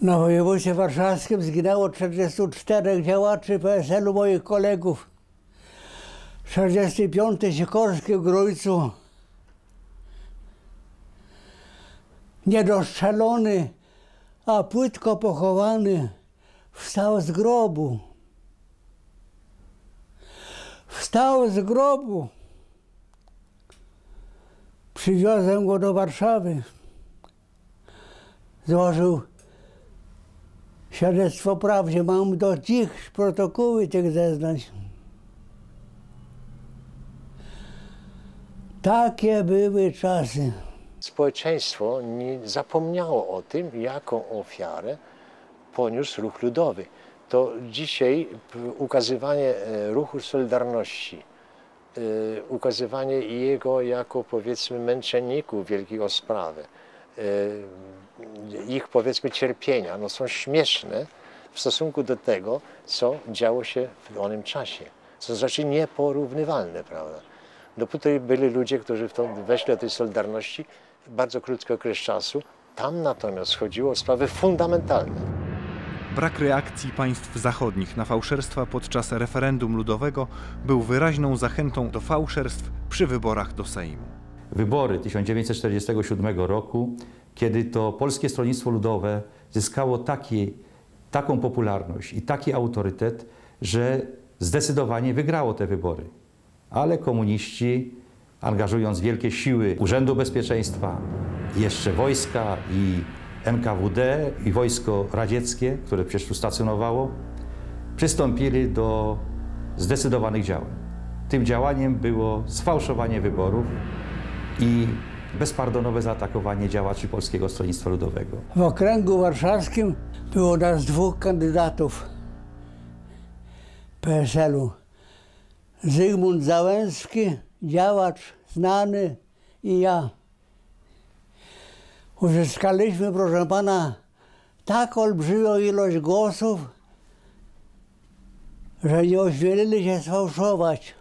Na województwie warszawskim zginęło 44 działaczy PSL-u moich kolegów. 45 Sikorski w Grójcu. Niedostrzelony, a płytko pochowany, wstał z grobu. Wstał z grobu. Przywiozłem go do Warszawy. Złożył świadectwo prawdzie. Mam do dziś protokoły tych zeznań. Takie były czasy. Społeczeństwo nie zapomniało o tym, jaką ofiarę poniósł ruch ludowy. To dzisiaj ukazywanie e, ruchu Solidarności, e, ukazywanie jego jako powiedzmy męczenników wielkiej o sprawę, e, ich powiedzmy cierpienia, no są śmieszne w stosunku do tego, co działo się w danym czasie. To znaczy nieporównywalne, prawda? Dopóty byli ludzie, którzy w tą, weszli do tej Solidarności bardzo krótki okres czasu. Tam natomiast chodziło o sprawy fundamentalne. Brak reakcji państw zachodnich na fałszerstwa podczas referendum ludowego był wyraźną zachętą do fałszerstw przy wyborach do Sejmu. Wybory 1947 roku, kiedy to Polskie Stronnictwo Ludowe zyskało taki, taką popularność i taki autorytet, że zdecydowanie wygrało te wybory. Ale komuniści, angażując wielkie siły Urzędu Bezpieczeństwa, jeszcze wojska i NKWD i wojsko radzieckie, które przecież tu stacjonowało, przystąpili do zdecydowanych działań. Tym działaniem było sfałszowanie wyborów i bezpardonowe zaatakowanie działaczy Polskiego Stronnictwa Ludowego. W okręgu warszawskim było nas dwóch kandydatów PSL-u. Zygmunt Załęski, działacz znany i ja. Uzyskaliśmy, proszę pana, tak olbrzymią ilość głosów, że nie ośmielili się sfałszować.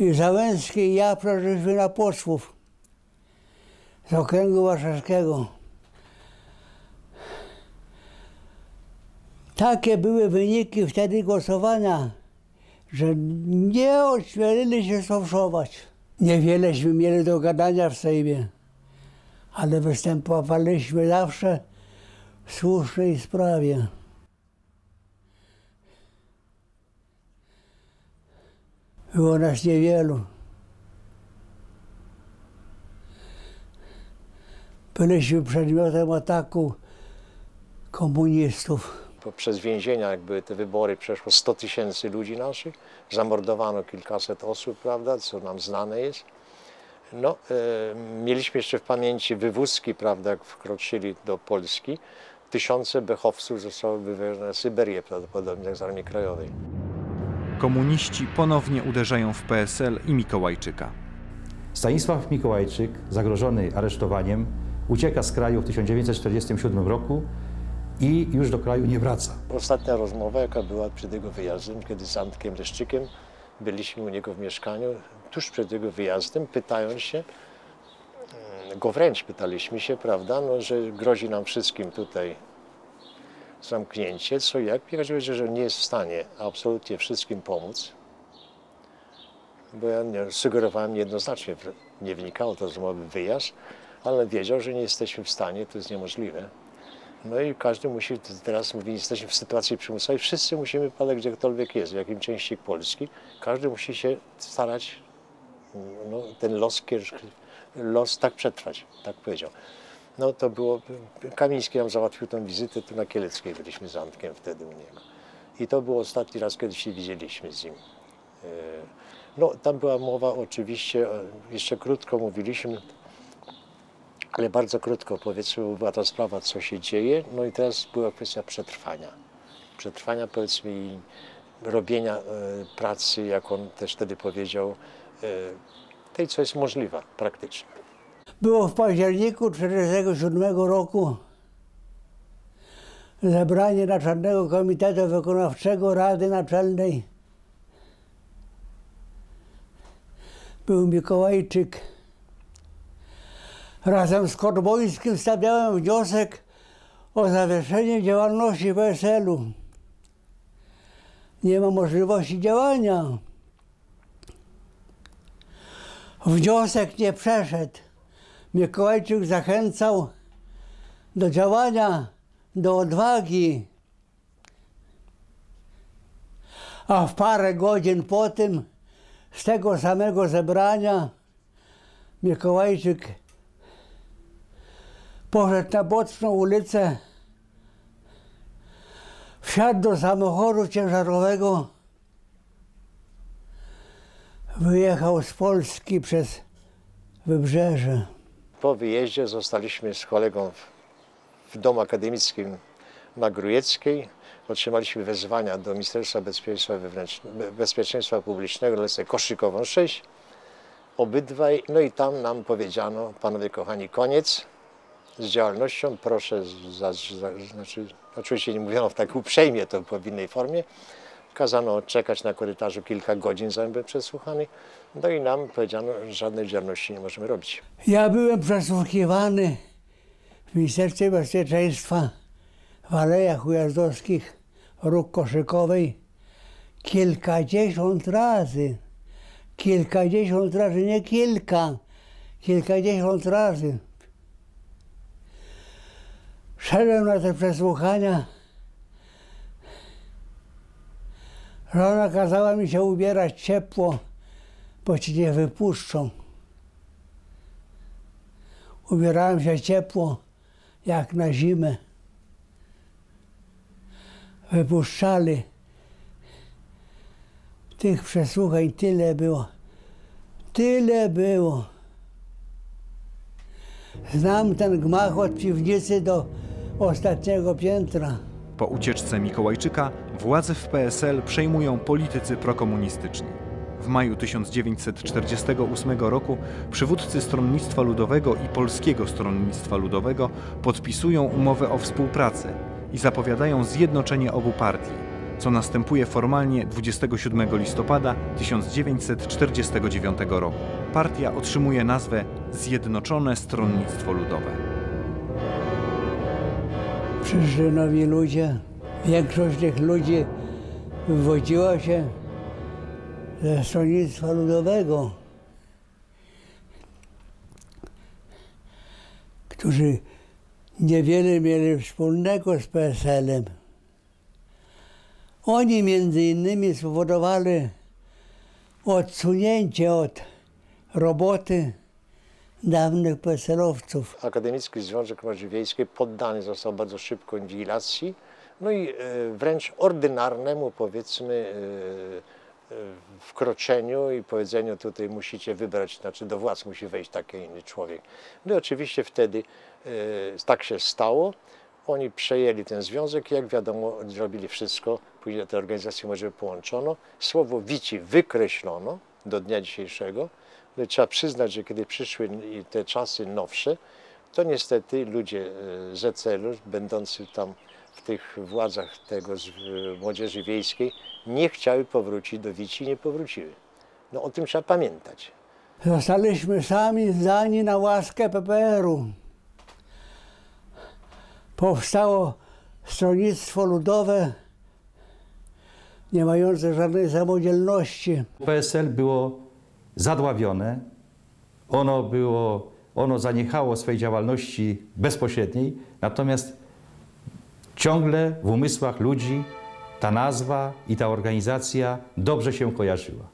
I Załęski i ja przeszliśmy na posłów z okręgu warszawskiego. Takie były wyniki wtedy głosowania, że nie ośmielili się sfałszować. Niewieleśmy mieli do gadania w Sejmie, ale występowaliśmy zawsze w słusznej sprawie. Było nas niewielu. Byliśmy przedmiotem ataku komunistów. Poprzez więzienia, jak były te wybory, przeszło 100 tysięcy ludzi naszych, zamordowano kilkaset osób, prawda, co nam znane jest. No, e, mieliśmy jeszcze w pamięci wywózki, prawda, jak wkroczyli do Polski. Tysiące bechowców zostało wywiezione na Syberię prawdopodobnie z Armii Krajowej. Komuniści ponownie uderzają w PSL i Mikołajczyka. Stanisław Mikołajczyk, zagrożony aresztowaniem, ucieka z kraju w 1947 roku i już do kraju nie wraca. Ostatnia rozmowa, jaka była przed jego wyjazdem, kiedy z Antkiem Leszczykiem byliśmy u niego w mieszkaniu, tuż przed jego wyjazdem, pytając się, mm, go wręcz pytaliśmy się, prawda, no, że grozi nam wszystkim tutaj zamknięcie, co jak, powiedział, że nie jest w stanie absolutnie wszystkim pomóc, bo ja nie, sugerowałem jednoznacznie, nie wynikało to z umowy wyjazd, ale wiedział, że nie jesteśmy w stanie, to jest niemożliwe. No i każdy musi, teraz mówi, jesteśmy w sytuacji przymusowej, wszyscy musimy, ale gdziekolwiek jest, w jakim części Polski, każdy musi się starać no, ten los, los tak przetrwać, tak powiedział. No to było, Kamiński nam załatwił tę wizytę, tu na Kieleckiej byliśmy z wtedy u niego. I to był ostatni raz, kiedy się widzieliśmy z nim. E, No tam była mowa oczywiście, e, jeszcze krótko mówiliśmy, ale bardzo krótko powiedzmy, bo była ta sprawa, co się dzieje. No i teraz była kwestia przetrwania. Przetrwania powiedzmy i robienia e, pracy, jak on też wtedy powiedział, tej, co jest możliwa praktycznie. Było w październiku 1947 roku zebranie Naczelnego Komitetu Wykonawczego Rady Naczelnej. Był Mikołajczyk. Razem z Korbońskim stawiałem wniosek o zawieszenie działalności PSL-u. Nie ma możliwości działania. Wniosek nie przeszedł. Mikołajczyk zachęcał do działania, do odwagi. A w parę godzin po tym z tego samego zebrania Mikołajczyk poszedł na boczną ulicę, wsiadł do samochodu ciężarowego, wyjechał z Polski przez wybrzeże. Po wyjeździe zostaliśmy z kolegą w, domu akademickim na Grujeckiej. Otrzymaliśmy wezwania do Ministerstwa Bezpieczeństwa, Bezpieczeństwa Publicznego, lecę Koszykową 6. Obydwaj, no i tam nam powiedziano, panowie kochani, koniec z działalnością, proszę, za, za, znaczy, oczywiście nie mówiono w tak uprzejmie, to w innej formie. Kazano czekać na korytarzu kilka godzin, zanim był przesłuchany. No i nam powiedziano, że żadnej działalności nie możemy robić. Ja byłem przesłuchiwany w Ministerstwie Bezpieczeństwa w Alejach Ujazdowskich, róg Koszykowej kilkadziesiąt razy. Kilkadziesiąt razy, nie kilka, kilkadziesiąt razy. Szedłem na te przesłuchania. Żona kazała mi się ubierać ciepło, bo ci nie wypuszczą. Ubierałem się ciepło, jak na zimę. Wypuszczali. Tych przesłuchań tyle było. Tyle było. Znam ten gmach od piwnicy do ostatniego piętra. Po ucieczce Mikołajczyka władze w PSL przejmują politycy prokomunistyczni. W maju 1948 roku przywódcy Stronnictwa Ludowego i Polskiego Stronnictwa Ludowego podpisują umowę o współpracy i zapowiadają zjednoczenie obu partii, co następuje formalnie 27 listopada 1949 roku. Partia otrzymuje nazwę Zjednoczone Stronnictwo Ludowe. Przyszli nowi ludzie. Większość tych ludzi wywodziła się ze Stronnictwa Ludowego, którzy niewiele mieli wspólnego z PSL-em. Oni między innymi spowodowali odsunięcie od roboty dawnych PSL-owców. Akademicki Związek Młodzieży Wiejskiej poddany został bardzo szybko inwigilacji, no i e, wręcz ordynarnemu, powiedzmy, e, e, wkroczeniu i powiedzeniu tutaj musicie wybrać, znaczy do władz musi wejść taki inny człowiek. No i oczywiście wtedy tak się stało. Oni przejęli ten związek jak wiadomo zrobili wszystko, później te organizacje może połączono. Słowo wici wykreślono do dnia dzisiejszego. No trzeba przyznać, że kiedy przyszły te czasy nowsze, to niestety ludzie z celu będący tam w tych władzach tego z młodzieży wiejskiej, nie chciały powrócić do Wici i nie powróciły. No o tym trzeba pamiętać. Zostaliśmy sami zdani na łaskę PPR-u. Powstało Stronnictwo Ludowe, nie mające żadnej samodzielności. PSL było zadławione, ono, było, ono zaniechało swej działalności bezpośredniej, natomiast ciągle w umysłach ludzi ta nazwa i ta organizacja dobrze się kojarzyła.